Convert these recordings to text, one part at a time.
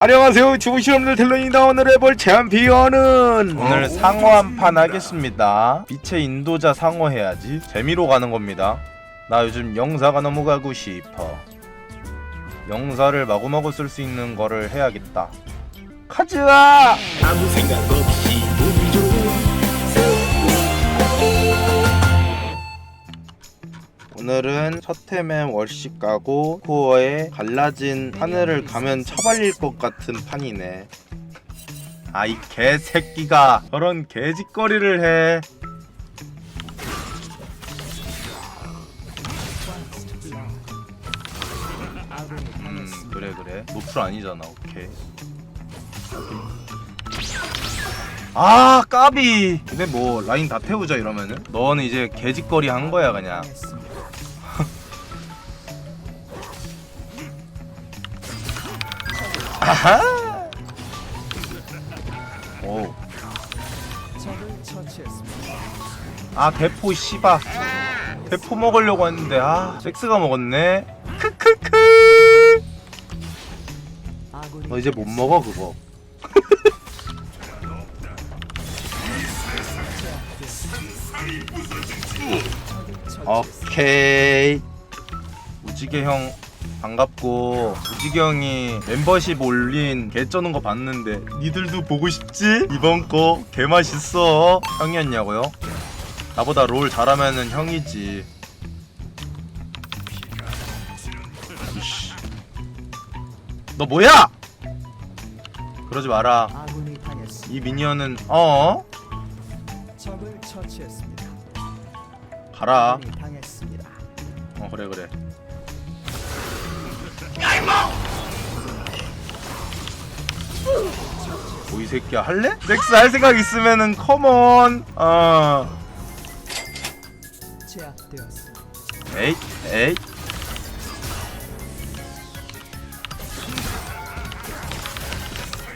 안녕하세요 주부실험들 텔러입니다 오늘 해볼 챔피언은 오늘 상어 한 판 하겠습니다. 빛의 인도자 상어 해야지. 재미로 가는 겁니다. 나 요즘 영사가 너무 가고 싶어. 영사를 마구마구 쓸 수 있는 거를 해야겠다. 가즈아! 아무 생각 없이 오늘은 첫템엔 월식 가고 코어에 갈라진 하늘을 가면 처발릴 것 같은 판이네. 아이 개새끼가 저런 개짓거리를 해. 음 그래 그래 노플 아니잖아 오케이. 아 까비 근데 뭐 라인 다 태우자 이러면은 너는 이제 개짓거리 한 거야 그냥 아하. 오. 아 대포 씨바. 대포 먹으려고 했는데 아 섹스가 먹었네. 크크크. 너 이제 못 먹어 그거. 오케이. 우지개 형 반갑고 우지개 형이 멤버십 올린 개 쩌는 거 봤는데 니들도 보고 싶지? 이번 거 개 맛있어 형이었냐고요? 나보다 롤 잘하면은 형이지 이씨. 너 뭐야? 그러지 마라 아군이 당했습니다. 이 미니언은 어? 적을 처치했습니다. 가라 아군이 당했습니다. 어 그래 그래 뭐이 새끼야 할래? 넥스 할 생각 있으면은 컴온 어 제압되었습니다. 에잇 에잇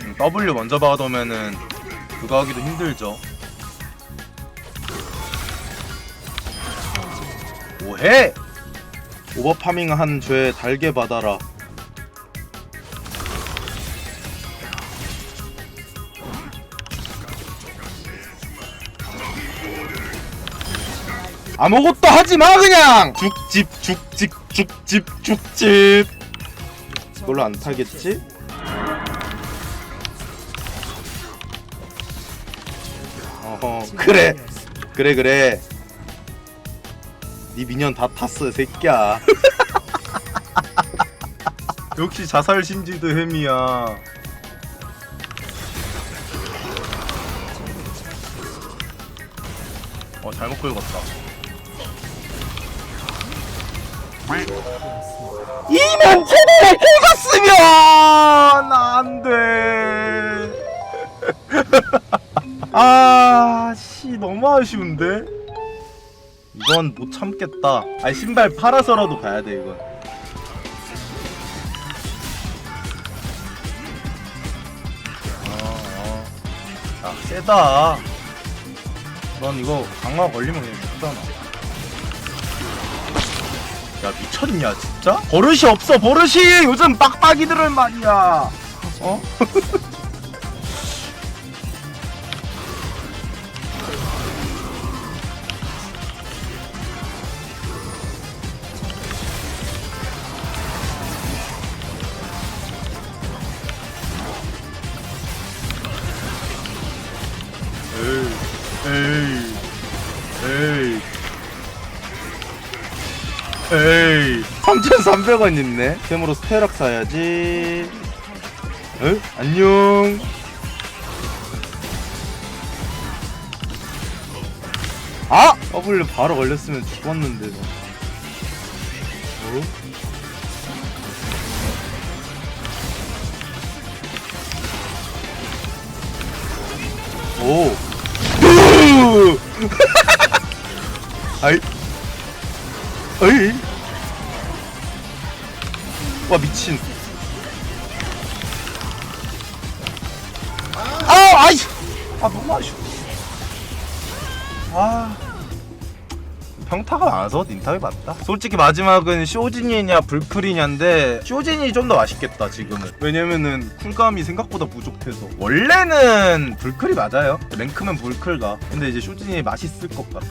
음, W 먼저 받아오면은 그거 하기도 힘들죠 뭐해? 오버파밍 한 죄 달게 받아라 아무것도 하지 마 그냥! 죽집 죽집 죽집 죽집. 이걸로 안 타겠지? 어허 그래. 그래 그래. 네 미니언 다 탔어 새끼야. 역시 자살 신지드 햄이야. 어 잘못 긁었다 이면 제대로 긁었으면 안돼 아씨 너무 아쉬운데 이건 못 참겠다. 아니 신발 팔아서라도 가야 돼 이건. 어, 어. 야 세다. 넌 이거 강화 걸리면 그냥 죽잖아. 야 미쳤냐 진짜? 버릇이 없어 버릇이 요즘 빡빡이들은 말이야. 어? 3,300원 있네. 템으로 스테락 사야지. 에? 안녕. 아! W 바로 걸렸으면 죽었는데. 너. 어? 오. 으! 아이. 어이. 와 미친. 아, 아이. 아 너무 아쉬워. 아. 평타가 많아서 닌탑이 맞다 솔직히 마지막은 쇼진이냐 불크리냐인데 쇼진이 좀 더 맛있겠다 지금은 왜냐면은 쿨감이 생각보다 부족해서 원래는 불클이 맞아요 랭크면 불클가 근데 이제 쇼진이 맛있을 것 같은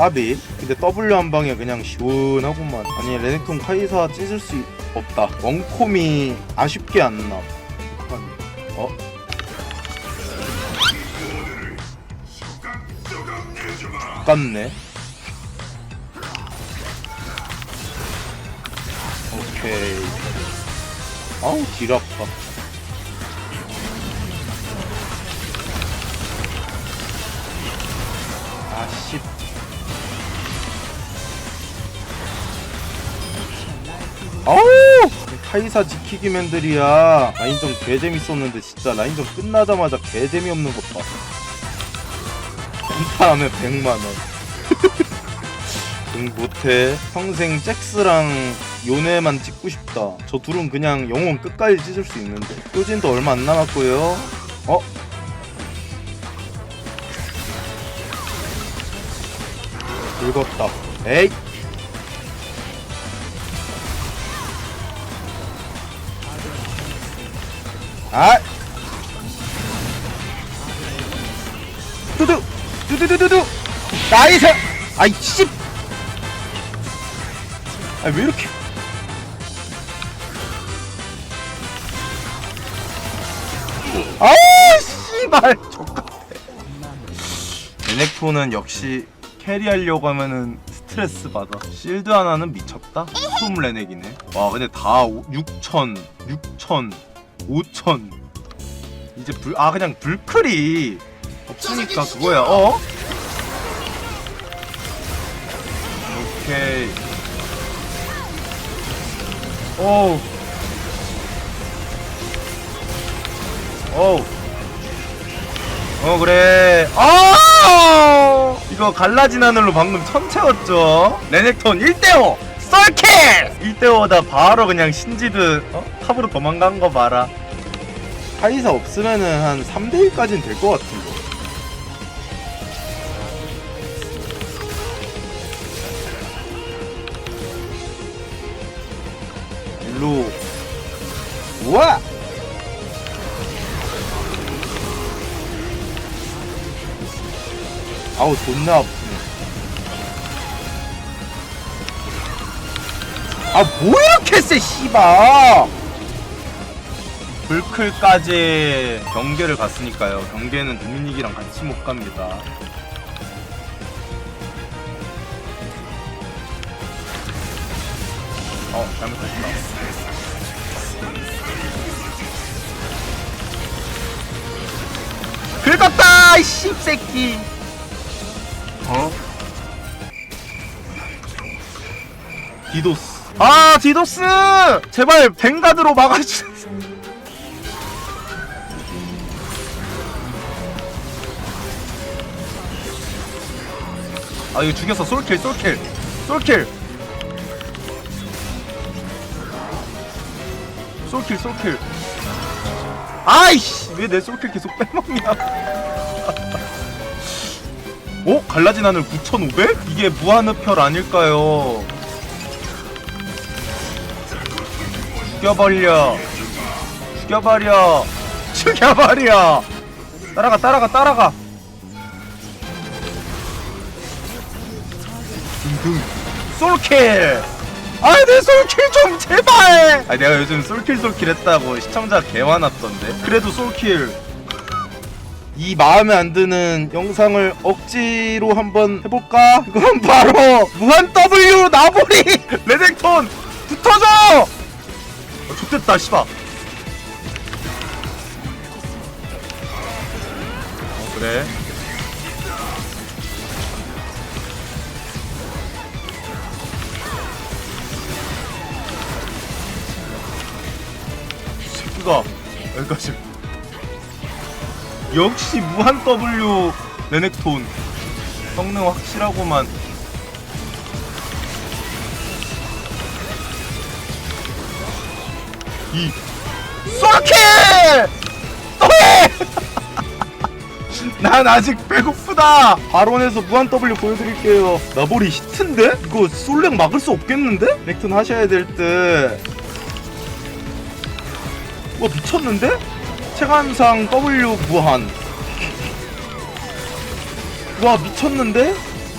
까비 근데 W 한 방에 그냥 시원하구만. 아니 레넥톤 카이사 찢을 수 있- 없다. 원콤이 아쉽게 안나. 어? 아깝네. 오케이. 아우 딜 아파 아우! 카이사 지키기맨들이야. 라인전 개재밌었는데 진짜 라인전 끝나자마자 개재미없는 것봐 한타하면 100만원. 응 못해. 평생 잭스랑 요네만 찍고 싶다. 저 둘은 그냥 영혼 끝까지 찢을 수 있는데. 효진도 얼마 안 남았고요. 어? 긁었다. 에이 아! 두두! 두두두두두! 나이스! 아이 씨! 아 왜 이렇게 아 씨발 족같아 레넥톤은 역시 캐리하려고 하면은 스트레스 받아 실드 하나는 미쳤다? 숨 레넥이네 와 근데 다 6천 6천 5천. 이제 불 아 그냥 불클이 없으니까 그거야. 어? 오케이. 오우. 오우. 어 그래. 아! 이거 갈라진 하늘로 방금 천 채웠죠? 레넥톤 1대5 썰킬 1대5다 바로 그냥 신지드 어? 탑으로 도망간 거 봐라. 카이사 없으면은 한 3대1까지는 될 것 같은데. 일로 우와! 아우 존나 아프네 아 뭐야 캐세 씨발 불클까지 경계를 갔으니까요. 경계는 도미닉이랑 같이 못 갑니다. 어 잘못했다. 긁었다 이 씹새끼. 어? 디도스 아 디도스! 제발 뱅가드로 막아주세요. 아 이거 죽였어. 솔킬 솔킬. 솔킬. 솔킬 솔킬. 아이씨! 왜 내 솔킬 계속 빼먹냐? 어? 갈라진 하늘 9500? 이게 무한흡혈 아닐까요 죽여버려. 죽여버려. 죽여버려. 따라가 따라가 따라가. 둥둥. 솔킬. 아내 솔킬 좀 제발. 아 내가 요즘 솔킬 솔킬 했다고 시청자 개 많았던데. 그래도 솔킬. 이 마음에 안 드는 영상을 억지로 한번 해볼까? 그건 바로 무한 W 나보리! 레넥톤 붙어줘 어, 좋됐다 씨발 어, 그래. 이 새끼가 여기까지. 역시 무한 W 레넥톤 성능 확실하고만 이 솔킬! 또 난 아직 배고프다 바론에서 무한 W 보여드릴게요 나보리 히트인데? 이거 솔랭 막을 수 없겠는데? 렉튼 하셔야 될 듯 와 미쳤는데? 체감상 W 무한 와 미쳤는데?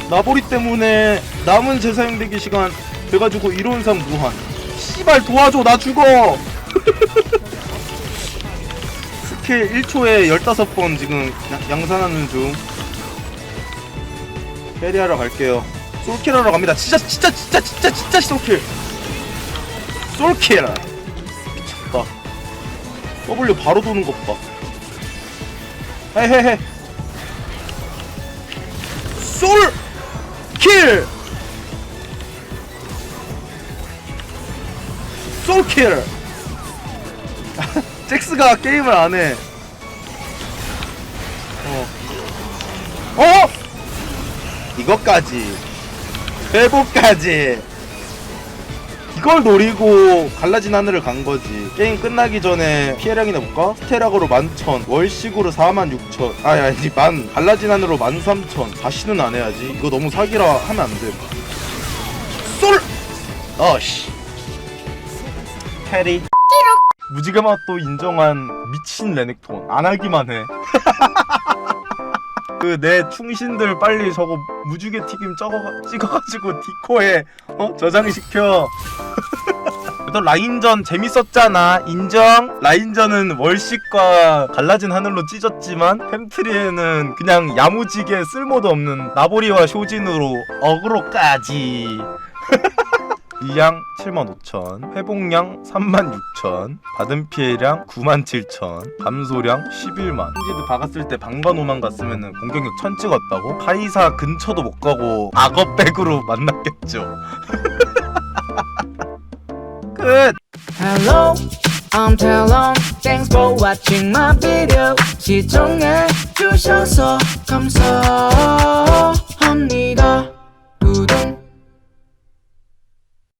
나보리 때문에 남은 재사용 대기 시간 돼가지고 이론상 무한 씨발 도와줘 나 죽어 스킬 1초에 15번 지금 야- 양산하는 중. 캐리하러 갈게요. 솔킬하러 갑니다. 진짜 진짜 진짜 진짜 진짜 솔킬. 솔킬. 미쳤다. W 바로 도는 것봐. 헤헤헤 솔킬. 솔킬 잭스가 게임을 안 해. 어. 어? 이것까지. 회복까지. 이걸 노리고 갈라진 하늘을 간 거지. 게임 끝나기 전에 피해량이나 볼까? 스테락으로 11,000 월식으로 46,000 아니 아니 만 갈라진 하늘로 13,000 다시는 안 해야지. 이거 너무 사기라 하면 안돼. 솔! 어씨. 캐리 무지개 맛 도 인정한 미친 레넥톤. 안 하기만 해. 그 내 충신들 빨리 저거 무지개 튀김 적어 찍어가지고 디코에 어? 저장시켜. 그래도 라인전 재밌었잖아. 인정? 라인전은 월식과 갈라진 하늘로 찢었지만 햄트리에는 그냥 야무지게 쓸모도 없는 나보리와 쇼진으로 어그로까지 이양 75,000, 회복량 36,000, 받은 피해량 97,000, 감소량 11만. 힌지드 박았을 때 방관오만 갔으면 공격력 1000 찍었다고? 카이사 근처도 못 가고 악어백으로 만났겠죠. 끝! Hello, I'm Talon. Thanks for watching my video. 시청해 주셔서 감사.